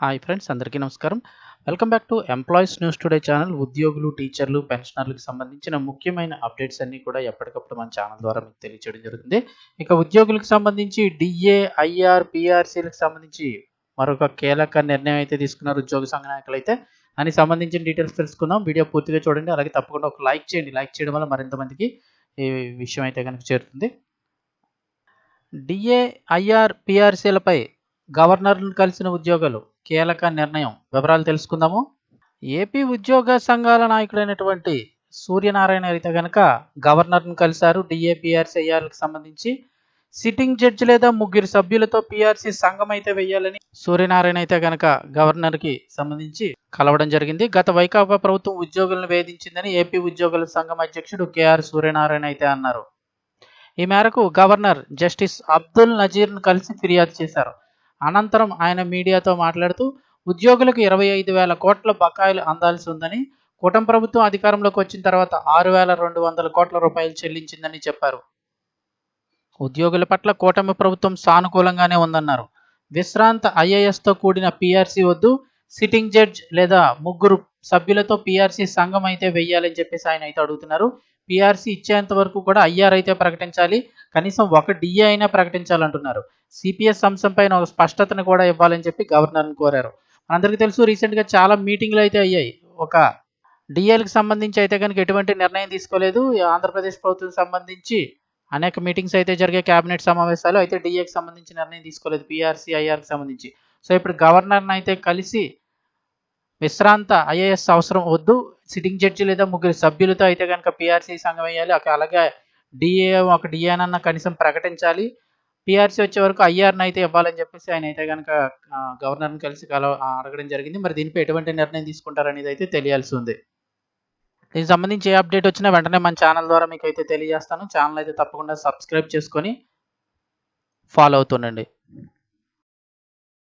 Hi friends అందరికీ నమస్కారం. Welcome back to employees news today channel. ఉద్యోగులు టీచర్లు పెన్షనర్లకు సంబంధించిన ముఖ్యమైన అప్డేట్స్ అన్నీ కూడా ఎప్పటికప్పుడు మన ఛానల్ ద్వారా మీకు తెలియచేయడం జరుగుతుంది. ఇక ఉద్యోగులకు సంబంధించి డిఏ ఐఆర్ పిఆర్సీలకు సంబంధించి మరొక కీలక నిర్ణయం అయితే తీసుకున్నారు ఉద్యోగ సంఘ నాయకులు అయితే దానికి సంబంధించిన డీటెయిల్స్ తెలుసుకుందాం. వీడియో పూర్తిగా చూడండి. అలాగే తప్పకుండా ఒక లైక్ చేయండి. లైక్ చేయడం వల్ల మరింత మందికి ఈ విషయం అయితే కనుక చేరుతుంది. డిఏ ఐఆర్ పిఆర్సీలపై గవర్నర్ను కలిసిన ఉద్యోగులు కీలక నిర్ణయం. వివరాలు తెలుసుకుందాము. ఏపీ ఉద్యోగ సంఘాల నాయకుడైనటువంటి సూర్యనారాయణ అయితే కనుక గవర్నర్ను కలిశారు. డిఏపిఆర్సీ ఐఆర్లకు సంబంధించి సిట్టింగ్ జడ్జి లేదా ముగ్గురు సభ్యులతో పిఆర్సీ సంఘం అయితే వేయాలని సూర్యనారాయణ అయితే కనుక గవర్నర్కి సంబంధించి కలవడం జరిగింది. గత వైకాపా ప్రభుత్వం ఉద్యోగులను వేధించిందని ఏపీ ఉద్యోగుల సంఘం అధ్యక్షుడు కేఆర్ సూర్యనారాయణ అయితే అన్నారు. ఈ మేరకు గవర్నర్ జస్టిస్ అబ్దుల్ నజీర్ను కలిసి ఫిర్యాదు చేశారు. అనంతరం ఆయన మీడియాతో మాట్లాడుతూ ఉద్యోగులకు ఇరవై ఐదు వేల కోట్ల బకాయిలు అందాల్సి ఉందని కూటమి ప్రభుత్వం అధికారంలోకి వచ్చిన తర్వాత ఆరు వేల రెండు వందల కోట్ల రూపాయలు చెల్లించిందని చెప్పారు. ఉద్యోగుల పట్ల కూటమి ప్రభుత్వం సానుకూలంగానే ఉందన్నారు. విశ్రాంత ఐఏఎస్తో కూడిన పీఆర్సీ వద్దు సిట్టింగ్ జడ్జ్ లేదా ముగ్గురు సభ్యులతో పీఆర్సీ సంఘం అయితే వెయ్యాలని చెప్పేసి ఆయన అయితే అడుగుతున్నారు. పిఆర్సీ ఇచ్చేంత వరకు కూడా ఐఆర్ అయితే ప్రకటించాలి. కనీసం ఒక డిఏ అయినా ప్రకటించాలంటున్నారు. సిపిఎస్ అంశంపైన ఒక స్పష్టతను కూడా ఇవ్వాలని చెప్పి గవర్నర్ని కోరారు. మనందరికీ తెలుసు రీసెంట్గా చాలా మీటింగ్లు అయితే అయ్యాయి. ఒక డిఏలకు సంబంధించి అయితే కనుక ఎటువంటి నిర్ణయం తీసుకోలేదు. ఆంధ్రప్రదేశ్ ప్రభుత్వం సంబంధించి అనేక మీటింగ్స్ అయితే జరిగే కేబినెట్ సమావేశాలు. అయితే డిఏకి సంబంధించి నిర్ణయం తీసుకోలేదు పిఆర్సీ ఐఆర్కి సంబంధించి. సో ఇప్పుడు గవర్నర్ని అయితే కలిసి విశ్రాంత ఐఏఎస్ అవసరం వద్దు. సిట్టింగ్ జడ్జి లేదా ముగ్గురు సభ్యులతో అయితే కనుక పిఆర్సీ సంఘం వేయాలి. అలాగే డిఏ ఒక డిఏనన్న కనీసం ప్రకటించాలి. పిఆర్సీ వచ్చే వరకు ఐఆర్ని అయితే ఇవ్వాలని చెప్పేసి ఆయన అయితే కనుక గవర్నర్ని కలిసి కల అడగడం జరిగింది. మరి దీనిపై ఎటువంటి నిర్ణయం తీసుకుంటారనేది అయితే తెలియాల్సి ఉంది. దీనికి సంబంధించి ఏ అప్డేట్ వచ్చినా వెంటనే మన ఛానల్ ద్వారా మీకు అయితే తెలియజేస్తాను. ఛానల్ అయితే తప్పకుండా సబ్స్క్రైబ్ చేసుకొని ఫాలో అవుతుండండి.